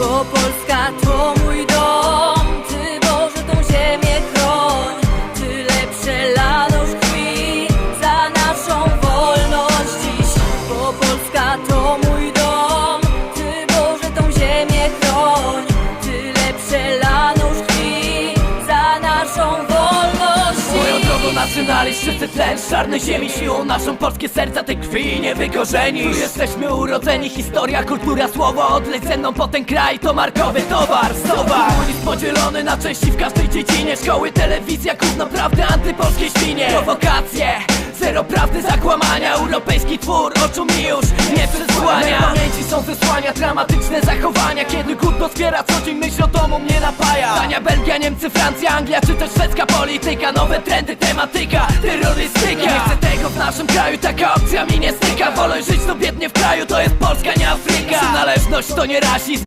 Opolska Czysty tlen czarnej ziemi Siłą naszą polskie serca tej krwi nie wykorzenisz Tu jesteśmy urodzeni, historia, kultura, słowo Odleć ze po ten kraj, to markowy towar Towar. Komunizm podzielony na części w każdej dziedzinie. Szkoły, telewizja, gówno prawdy, antypolskie świnie. Prowokacje, zero prawdy, zakłamania. Europejski twór, oczu mi już nie przesłania. Pamięci są zesłania, dramatyczne zachowania. Kiedy głód dozbiera co dzień myśl o domu mnie napaja. Dania, Belgia, Niemcy, Francja, Anglia czy też szwedzka polityka. Nowe trendy, tematyka, terrorystyka. Nie chcę tego w naszym kraju, taka opcja mi nie styka. Wolę żyć to biednie w kraju, to jest Polska, nie Afryka. Przynależność to nie rasizm